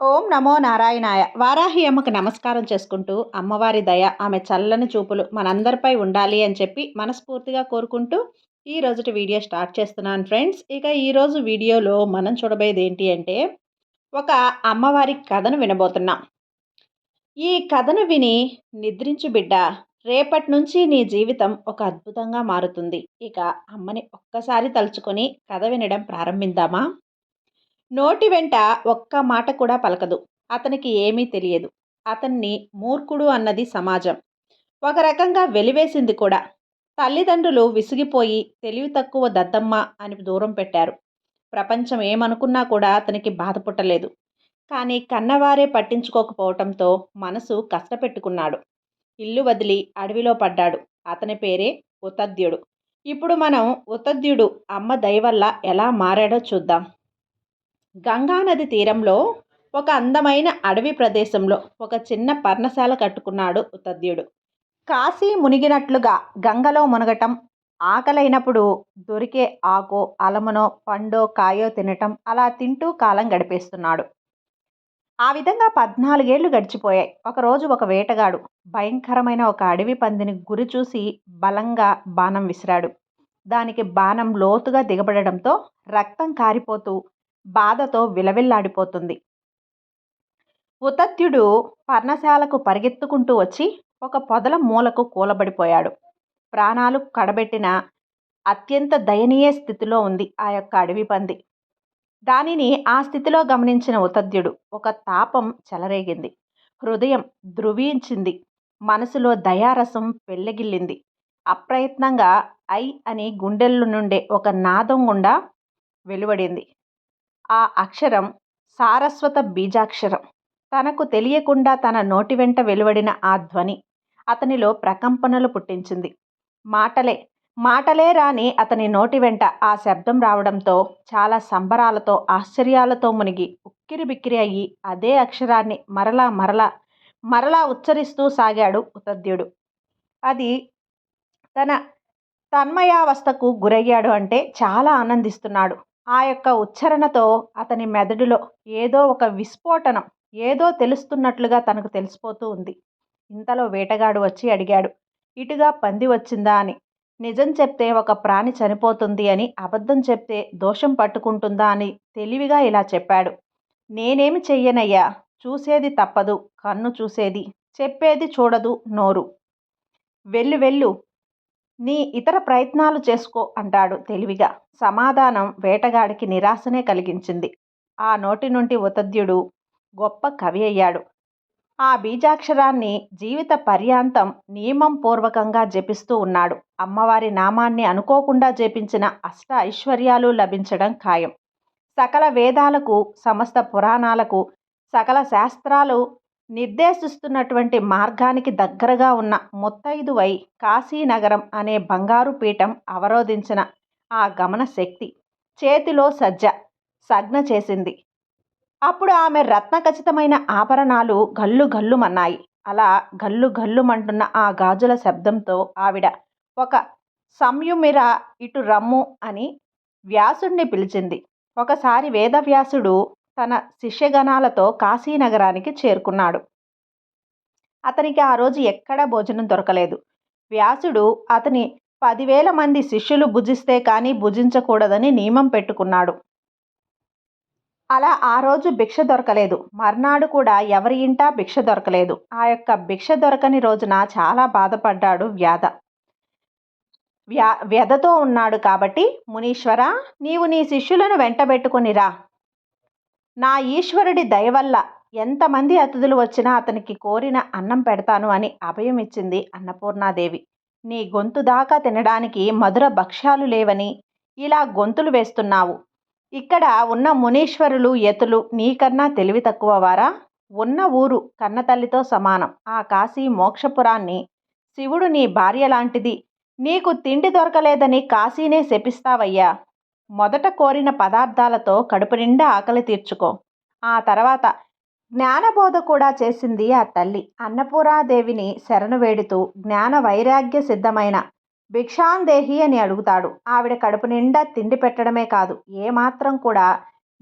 ఓం నమో నారాయణాయ. వారాహి అమ్మకు నమస్కారం చేసుకుంటూ అమ్మవారి దయ ఆమె చల్లని చూపులు మనందరిపై ఉండాలి అని చెప్పి మనస్ఫూర్తిగా కోరుకుంటూ ఈ రోజుటి వీడియో స్టార్ట్ చేస్తున్నాను ఫ్రెండ్స్. ఇక ఈరోజు వీడియోలో మనం చూడబోయేది ఏంటి అంటే ఒక అమ్మవారి కథను వినబోతున్నాం. ఈ కథను విని నిద్రించు బిడ్డ రేపటి నుంచి నీ జీవితం ఒక అద్భుతంగా మారుతుంది. ఇక అమ్మని ఒక్కసారి తలుచుకొని కథ వినడం ప్రారంభిద్దామా? నోటి వెంట ఒక్క మాట కూడా పలకదు. అతనికి ఏమీ తెలియదు. అతన్ని మూర్ఖుడు అన్నది సమాజం. ఒక రకంగా వెలివేసింది కూడా. తల్లిదండ్రులు విసిగిపోయి తెలివి తక్కువ దద్దమ్మ అని దూరం పెట్టారు. ప్రపంచం ఏమనుకున్నా కూడా అతనికి బాధ పుట్టలేదు. కానీ కన్నవారే పట్టించుకోకపోవటంతో మనసు కష్టపెట్టుకున్నాడు. ఇల్లు వదిలి అడవిలో పడ్డాడు. అతని పేరే ఉతద్యుడు ఇప్పుడు మనం ఉతద్యుడు అమ్మ దయవల్ల ఎలా మారాడో చూద్దాం. గంగానది తీరంలో ఒక అందమైన అడవి ప్రదేశంలో ఒక చిన్న పర్ణశాల కట్టుకున్నాడు ఉతద్యుడు కాశీ మునిగినట్లుగా గంగలో మునగటం ఆకలైనప్పుడు దొరికే ఆకో అలమునో పండో కాయో తినటం అలా తింటూ కాలం గడిపేస్తున్నాడు. ఆ విధంగా పద్నాలుగేళ్ళు గడిచిపోయాయి. ఒకరోజు ఒక వేటగాడు భయంకరమైన ఒక అడవి పందిని గురి చూసి బలంగా బాణం విసిరాడు. దానికి బాణం లోతుగా దిగబడడంతో రక్తం కారిపోతూ బాధతో విలవిల్లాడిపోతుంది. ఉతత్యుడు పర్ణశాలకు పరిగెత్తుకుంటూ వచ్చి ఒక పొదల మూలకు కూలబడిపోయాడు. ప్రాణాలు కడబెట్టిన అత్యంత దయనీయ స్థితిలో ఉంది ఆ యొక్క అడవి పంది. దానిని ఆ స్థితిలో గమనించిన ఉతద్యుడు ఒక తాపం చెలరేగింది. హృదయం ధృవించింది. మనసులో దయారసం పెళ్ళగిల్లింది. అప్రయత్నంగా ఐ అని గుండెల్లో నుండే ఒక నాదం గుండా వెలువడింది. ఆ అక్షరం సారస్వత బీజాక్షరం. తనకు తెలియకుండా తన నోటి వెంట వెలువడిన ఆ ధ్వని అతనిలో ప్రకంపనలు పుట్టించింది. మాటలే మాటలే రాని అతని నోటి వెంట ఆ శబ్దం రావడంతో చాలా సంబరాలతో ఆశ్చర్యాలతో మునిగి ఉక్కిరి బిక్కిరి అయ్యి అదే అక్షరాన్ని మరలా మరలా మరలా ఉచ్చరిస్తూ సాగాడు ఉతద్యుడు అది తన తన్మయావస్థకు గురయ్యాడు అంటే చాలా ఆనందిస్తున్నాడు. ఆ యొక్క ఉచ్చారణతో అతని మెదడులో ఏదో ఒక విస్ఫోటనం ఏదో తెలుస్తున్నట్లుగా తనకు తెలిసిపోతూ ఉంది. ఇంతలో వేటగాడు వచ్చి అడిగాడు ఇటుగా పంది వచ్చిందా అని? నిజం చెప్తే ఒక ప్రాణి చనిపోతుంది అని అబద్ధం చెప్తే దోషం పట్టుకుంటుందా అని తెలివిగా ఇలా చెప్పాడు. నేనేమి చెయ్యనయ్యా? చూసేది తప్పదు కన్ను చూసేది చెప్పేది చూడదు నోరు. వెళ్ళు వెళ్ళు నీ ఇతర ప్రయత్నాలు చేసుకో అంటాడు తెలివిగా. సమాధానం వేటగాడికి నిరాశనే కలిగించింది. ఆ నోటి నుండి ఉతద్యుడు గొప్ప కవి అయ్యాడు. ఆ బీజాక్షరాన్ని జీవిత పర్యాంతం నియమం పూర్వకంగా జపిస్తూ ఉన్నాడు. అమ్మవారి నామాన్ని అనుకోకుండా జపించిన అష్ట ఐశ్వర్యాలు లభించడం ఖాయం. సకల వేదాలకు సమస్త పురాణాలకు సకల శాస్త్రాలు నిర్దేశిస్తున్నటువంటి మార్గానికి దగ్గరగా ఉన్న ముత్తైదువై కాశీనగరం అనే బంగారు పీఠం అవరోధించిన ఆ గమన శక్తి చేతిలో సజ్జ సజ్ఞ చేసింది. అప్పుడు ఆమె రత్న ఖచ్చితమైన ఆభరణాలు గల్లు గల్లుమన్నాయి. అలా గల్లు గల్లుమంటున్న ఆ గాజుల శబ్దంతో ఆవిడ ఒక సంయుమిర ఇటు రమ్ము అని వ్యాసుణ్ణి పిలిచింది. ఒకసారి వేదవ్యాసుడు తన శిష్యగణాలతో కాశీనగరానికి చేరుకున్నాడు. అతనికి ఆ రోజు ఎక్కడా భోజనం దొరకలేదు. వ్యాసుడు అతని పదివేల మంది శిష్యులు భుజిస్తే కానీ భుజించకూడదని నియమం పెట్టుకున్నాడు. అలా ఆ రోజు భిక్ష దొరకలేదు. మర్నాడు కూడా ఎవరి ఇంటా భిక్ష దొరకలేదు. ఆ యొక్క భిక్ష దొరకని రోజున చాలా బాధపడ్డాడు వ్యాధ. వ్యా వ్యధతో ఉన్నాడు కాబట్టి మునీశ్వర నీవు నీ శిష్యులను వెంటబెట్టుకునిరా నా ఈశ్వరుడి దయవల్ల ఎంతమంది అతిథులు వచ్చినా అతనికి కోరిన అన్నం పెడతాను అని అభయం ఇచ్చింది అన్నపూర్ణాదేవి. నీ గొంతు దాకా తినడానికి మధుర భక్ష్యాలు లేవని ఇలా గొంతులు వేస్తున్నావు. ఇక్కడ ఉన్న మునీశ్వరులు యతులు నీకన్నా తెలివి తక్కువ వారా ఉన్న ఊరు కన్నతల్లితో సమానం. ఆ కాశీ మోక్షపురాన్ని శివుడు నీ భార్య లాంటిది. నీకు తిండి దొరకలేదని కాశీనే శపిస్తావయ్యా. మొదట కోరిన పదార్థాలతో కడుపు నిండా ఆకలి తీర్చుకో. ఆ తర్వాత జ్ఞానబోధ కూడా చేసింది ఆ తల్లి. అన్నపూరాదేవిని శరణు వేడుతూ జ్ఞాన వైరాగ్య సిద్ధమైన భిక్షాందేహి అని అడుగుతాడు. ఆవిడ కడుపు నిండా తిండి పెట్టడమే కాదు ఏమాత్రం కూడా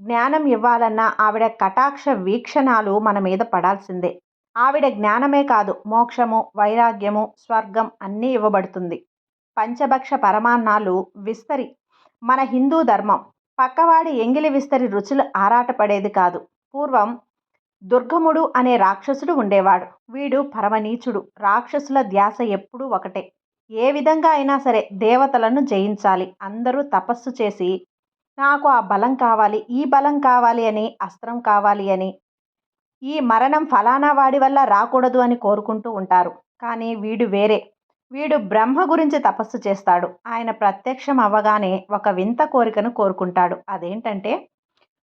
జ్ఞానం ఇవ్వాలన్నా ఆవిడ కటాక్ష వీక్షణాలు మన మీద పడాల్సిందే. ఆవిడ జ్ఞానమే కాదు మోక్షము వైరాగ్యము స్వర్గం అన్నీ ఇవ్వబడుతుంది. పంచభక్ష పరమాన్నాలు విస్తరి మన హిందూ ధర్మం. పక్కవాడి ఎంగిలి విస్తరి రుచులు ఆరాటపడేది కాదు. పూర్వం దుర్గముడు అనే రాక్షసుడు ఉండేవాడు. వీడు పరమనీచుడు. రాక్షసుల ధ్యాస ఎప్పుడూ ఒకటే. ఏ విధంగా అయినా సరే దేవతలను జయించాలి. అందరూ తపస్సు చేసి నాకు ఆ బలం కావాలి ఈ బలం కావాలి అని అస్త్రం కావాలి అని ఈ మరణం ఫలానా వాడి వల్ల రాకూడదు అని కోరుకుంటూ ఉంటారు. కానీ వీడు వేరే. వీడు బ్రహ్మ గురించి తపస్సు చేస్తాడు. ఆయన ప్రత్యక్షం అవ్వగానే ఒక వింత కోరికను కోరుకుంటాడు. అదేంటంటే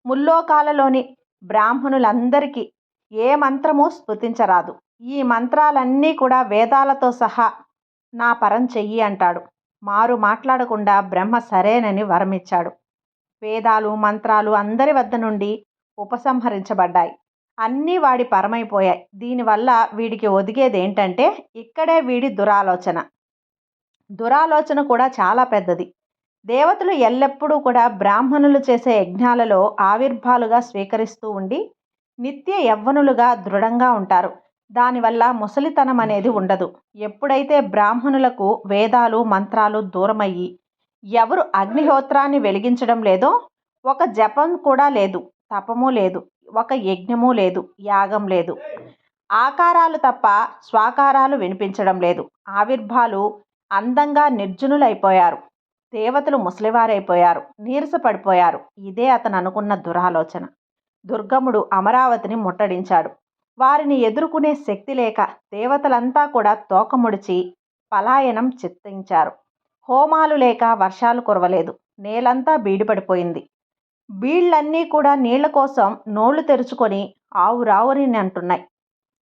ముల్లోకాలలోని బ్రాహ్మణులందరికీ ఏ మంత్రము స్ఫుతించరాదు ఈ మంత్రాలన్నీ కూడా వేదాలతో సహా నా పరం చెయ్యి అంటాడు. మారు మాట్లాడకుండా బ్రహ్మ సరేనని వరమిచ్చాడు. వేదాలు మంత్రాలు అందరి వద్ద నుండి ఉపసంహరించబడ్డాయి. అన్నీ వాడి పరమైపోయాయి. దీనివల్ల వీడికి ఒదిగేది ఏంటంటే ఇక్కడే వీడి దురాలోచన. దురాలోచన కూడా చాలా పెద్దది. దేవతలు ఎల్లప్పుడూ కూడా బ్రాహ్మణులు చేసే యజ్ఞాలలో ఆవిర్భాలుగా స్వీకరిస్తూ ఉండి నిత్య యవ్వనులుగా దృఢంగా ఉంటారు. దానివల్ల ముసలితనం అనేది ఉండదు. ఎప్పుడైతే బ్రాహ్మణులకు వేదాలు మంత్రాలు దూరమయ్యి ఎవరు అగ్నిహోత్రాన్ని వెలిగించడం లేదో ఒక జపం కూడా లేదు. తపము లేదు. ఒక యజ్ఞము లేదు యాగం లేదు. ఆకారాలు తప్ప స్వాకారాలు వినిపించడం లేదు. ఆవిర్భాలు అందంగా నిర్జనులైపోయారు. దేవతలు ముసలివారైపోయారు. నీరసపడిపోయారు. ఇదే అతను అనుకున్న దురాలోచన. దుర్గముడు అమరావతిని ముట్టడించాడు. వారిని ఎదుర్కొనే శక్తి లేక దేవతలంతా కూడా తోకముడిచి పలాయనం చిత్తించారు హోమాలు లేక వర్షాలు కురవలేదు. నేలంతా బీడిపడిపోయింది. బీళ్ళన్నీ కూడా నీళ్ళ కోసం నోళ్ళు తెరుచుకొని ఆవు ఆవురావుని అంటున్నాయి.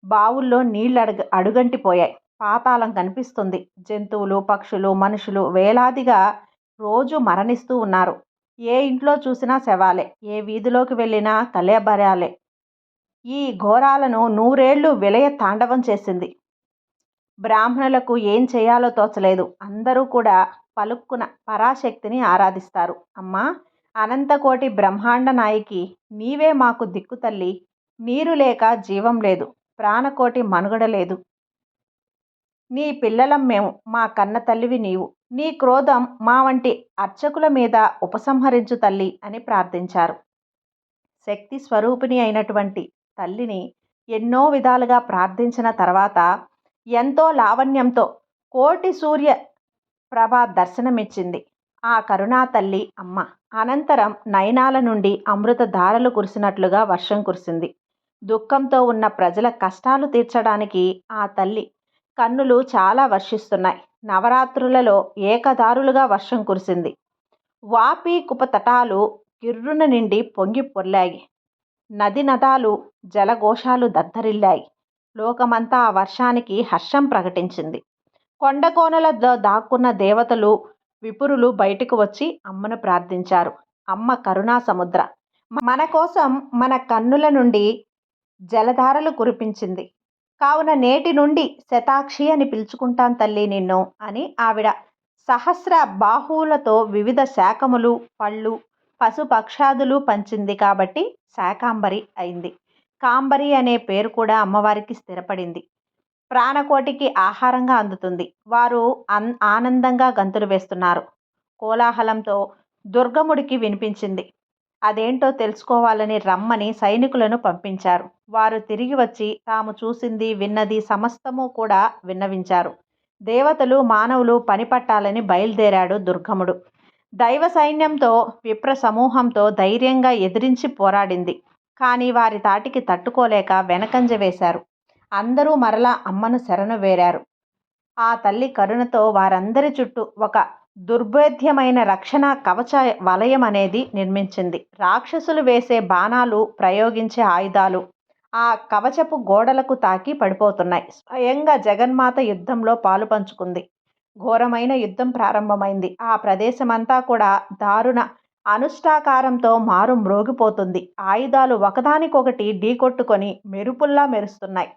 బావుల్లో నీళ్ళు అడుగ అడుగంటిపోయాయి. పాతాళం కనిపిస్తుంది. జంతువులు పక్షులు మనుషులు వేలాదిగా రోజు మరణిస్తూ ఉన్నారు. ఏ ఇంట్లో చూసినా శవాలే ఏ వీధిలోకి వెళ్ళినా కలేబరాలే ఈ ఘోరాలను నూరేళ్ళు విలయ తాండవం చేసింది. బ్రాహ్మణులకు ఏం చేయాలో తోచలేదు. అందరూ కూడా పలుక్కున పరాశక్తిని ఆరాధిస్తారు. అమ్మా అనంతకోటి బ్రహ్మాండ నాయకి నీవే మాకు దిక్కు తల్లి. నీరు లేక జీవం లేదు. ప్రాణకోటి మనుగడ లేదు. నీ పిల్లలం మేము మా కన్న తల్లివి నీవు. నీ క్రోధం మా వంటి అర్చకుల మీద ఉపసంహరించు తల్లి అని ప్రార్థించారు. శక్తి స్వరూపిణి అయినటువంటి తల్లిని ఎన్నో విధాలుగా ప్రార్థించిన తర్వాత ఎంతో లావణ్యంతో కోటి సూర్య ప్రభ దర్శనమిచ్చింది. ఆ కరుణా తల్లి అమ్మ. అనంతరం నయనాల నుండి అమృత ధారలు కురిసినట్లుగా వర్షం కురిసింది. దుఃఖంతో ఉన్న ప్రజల కష్టాలు తీర్చడానికి ఆ తల్లి కన్నులు చాలా వర్షిస్తున్నాయి. నవరాత్రులలో ఏకదారులుగా వర్షం కురిసింది. వాపి కుపతటాలు గిర్రున నిండి పొంగి పొర్లాయి. నది నదాలు జలఘోషాలు దద్దరిల్లాయి. లోకమంతా ఆ వర్షానికి హర్షం ప్రకటించింది. కొండకోనలలో దాక్కున్న దేవతలు విపురులు బయటకు వచ్చి అమ్మను ప్రార్థించారు. అమ్మ కరుణా సముద్ర. మన కోసం మన కన్నుల నుండి జలధారలు కురిపించింది. కావున నేటి నుండి శతాక్షి అని పిలుచుకుంటాను తల్లి నిన్ను అని ఆవిడ సహస్ర బాహువులతో వివిధ శాఖములు పళ్ళు పశుపక్షాదులు పంచింది కాబట్టి శాకాంబరి అయింది. కాంబరి అనే పేరు కూడా అమ్మవారికి స్థిరపడింది. ప్రాణకోటికి ఆహారంగా అందుతుంది. వారు అన్ ఆనందంగా గంతులు వేస్తున్నారు. కోలాహలంతో దుర్గముడికి వినిపించింది. అదేంటో తెలుసుకోవాలని రమ్మని సైనికులను పంపించారు. వారు తిరిగి వచ్చి తాము చూసింది విన్నది సమస్తము కూడా విన్నవించారు. దేవతలు మానవులు పనిపట్టాలని బయలుదేరాడు దుర్గముడు. దైవ సైన్యంతో విప్ర సమూహంతో ధైర్యంగా ఎదిరించి పోరాడింది. కానీ వారి తాటికి తట్టుకోలేక వెనకంజ వేశారు. అందరూ మరలా అమ్మను శరణు వేరారు. ఆ తల్లి కరుణతో వారందరి చుట్టూ ఒక దుర్భేద్యమైన రక్షణ కవచ వలయం అనేది నిర్మించింది. రాక్షసులు వేసే బాణాలు ప్రయోగించే ఆయుధాలు ఆ కవచపు గోడలకు తాకి పడిపోతున్నాయి. స్వయంగా జగన్మాత యుద్ధంలో పాలు పంచుకుంది. ఘోరమైన యుద్ధం ప్రారంభమైంది. ఆ ప్రదేశమంతా కూడా దారుణ అనుష్ఠాకారంతో మారు మ్రోగిపోతుంది. ఆయుధాలు ఒకదానికొకటి ఢీకొట్టుకొని మెరుపుల్లా మెరుస్తున్నాయి.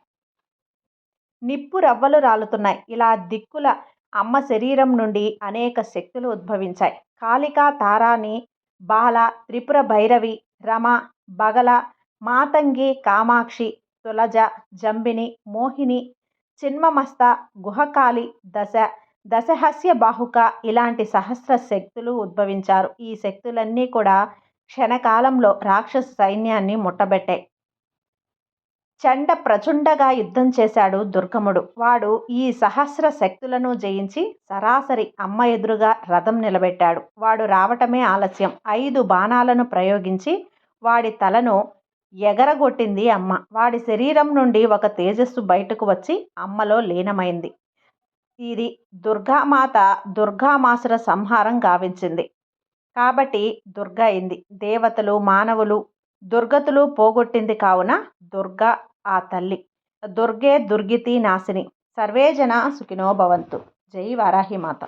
నిప్పు రవ్వలు రాలుతున్నాయి. ఇలా దిక్కుల అమ్మ శరీరం నుండి అనేక శక్తులు ఉద్భవించాయి. కాళికా తారాని బాల త్రిపుర భైరవి రమ బగల మాతంగి కామాక్షి తులజ జంబిని మోహిని చిన్మమస్త గుహకాళి దశ దశహస్య బాహుక ఇలాంటి సహస్ర శక్తులు ఉద్భవించారు. ఈ శక్తులన్నీ కూడా క్షణకాలంలో రాక్షస సైన్యాన్ని ముట్టబెట్టాయి. చండ ప్రచుండగా యుద్ధం చేశాడు దుర్గముడు. వాడు ఈ సహస్ర శక్తులను జయించి సరాసరి అమ్మ ఎదురుగా రథం నిలబెట్టాడు. వాడు రావటమే ఆలస్యం. ఐదు బాణాలను ప్రయోగించి వాడి తలను ఎగరగొట్టింది అమ్మ. వాడి శరీరం నుండి ఒక తేజస్సు బయటకు వచ్చి అమ్మలో లీనమైంది. ఇది దుర్గామాత దుర్గామాసుర సంహారం గావించింది. కాబట్టి దుర్గా అయింది. దేవతలు మానవులు దుర్గతులు పోగొట్టింది కావున దుర్గా ఆ తల్లి. దుర్గే దుర్గితి నాశిని. సర్వే జన సుఖినో భవంతు. జై వారాహి మాత.